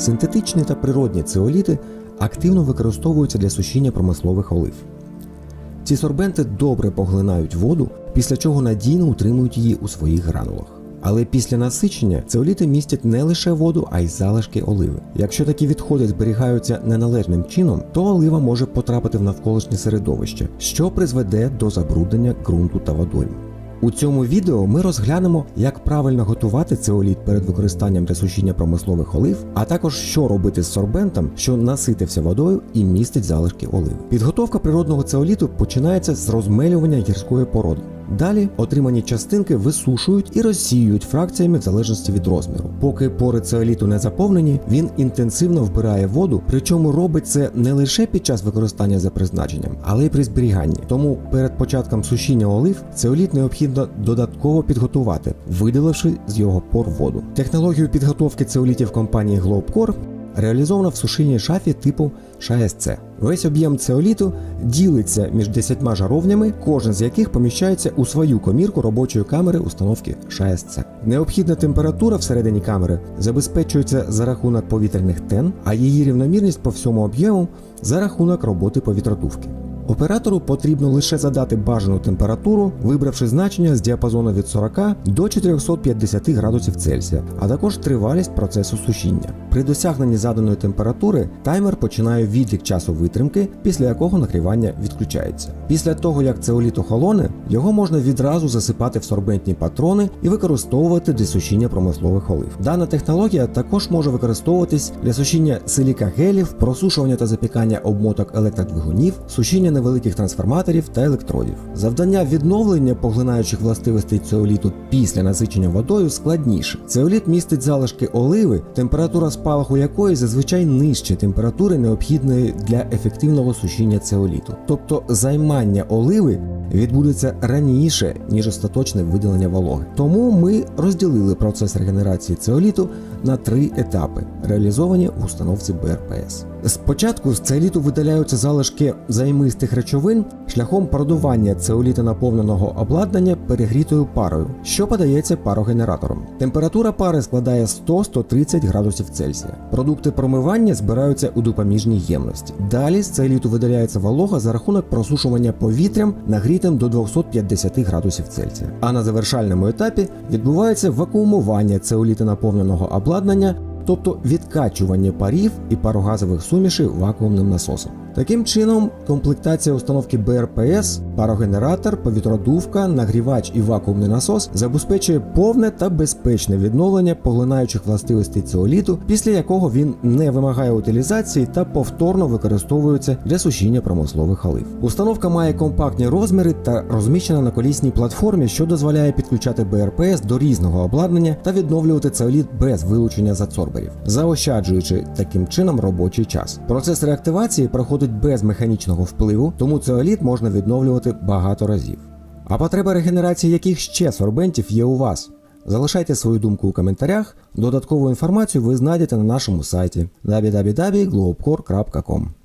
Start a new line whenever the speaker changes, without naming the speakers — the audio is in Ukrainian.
Синтетичні та природні цеоліти активно використовуються для сушіння промислових олив. Ці сорбенти добре поглинають воду, після чого надійно утримують її у своїх гранулах. Але після насичення цеоліти містять не лише воду, а й залишки оливи. Якщо такі відходи зберігаються неналежним чином, то олива може потрапити в навколишнє середовище, що призведе до забруднення ґрунту та водойм. У цьому відео ми розглянемо, як правильно готувати цеоліт перед використанням для сушіння промислових олив, а також що робити з сорбентом, що наситився водою і містить залишки оливи. Підготовка природного цеоліту починається з розмелювання гірської породи. Далі отримані частинки висушують і розсіюють фракціями в залежності від розміру. Поки пори цеоліту не заповнені, він інтенсивно вбирає воду, причому робить це не лише під час використання за призначенням, але й при зберіганні. Тому перед початком сушіння олив цеоліт необхідно додатково підготувати, видаливши з його пор воду. Технологію підготовки цеолітів компанії Globcore реалізована в сушильній шафі типу ШСЦ. Весь об'єм цеоліту ділиться між 10 жаровнями, кожен з яких поміщається у свою комірку робочої камери установки ШСЦ. Необхідна температура всередині камери забезпечується за рахунок повітряних тен, а її рівномірність по всьому об'єму за рахунок роботи повітродувки. Оператору потрібно лише задати бажану температуру, вибравши значення з діапазону від 40 до 450 градусів Цельсія, а також тривалість процесу сушіння. При досягненні заданої температури таймер починає відлік часу витримки, після якого нагрівання відключається. Після того, як цеоліт охолоне, його можна відразу засипати в сорбентні патрони і використовувати для сушіння промислових олив. Дана технологія також може використовуватись для сушіння силікагелів, просушування та запікання обмоток електродвигунів, сушіння невеликих трансформаторів та електродів. Завдання відновлення поглинаючих властивостей цеоліту після насичення водою складніше. Цеоліт містить залишки оливи, температура спалаху якої зазвичай нижче температури необхідної для ефективного сушіння цеоліту. Тобто займання оливи відбудеться раніше, ніж остаточне виділення вологи. Тому ми розділили процес регенерації цеоліту на три етапи, реалізовані в установці БРПС. Спочатку з цеоліту видаляються залишки займистих речовин шляхом продування цеоліта наповненого обладнання перегрітою парою, що подається парогенератором. Температура пари складає 100-130 градусів Цельсія. Продукти промивання збираються у допоміжній ємності. Далі з цеоліту видаляється волога за рахунок просушування повітрям нагрітим до 250 градусів Цельсія. А на завершальному етапі відбувається вакуумування цеоліта наповненого обладнання тобто відкачування парів і парогазових сумішей вакуумним насосом. Таким чином, комплектація установки БРПС, парогенератор, повітродувка, нагрівач і вакуумний насос забезпечує повне та безпечне відновлення поглинаючих властивостей цеоліту, після якого він не вимагає утилізації та повторно використовується для сушіння промислових олив. Установка має компактні розміри та розміщена на колісній платформі, що дозволяє підключати БРПС до різного обладнання та відновлювати цеоліт без вилучення зацорберів, заощаджуючи таким чином робочий час. Процес реактивації проходить без механічного впливу, тому цеоліт можна відновлювати багато разів. А потреба регенерації яких ще сорбентів є у вас? Залишайте свою думку у коментарях. Додаткову інформацію ви знайдете на нашому сайті www.globcore.com.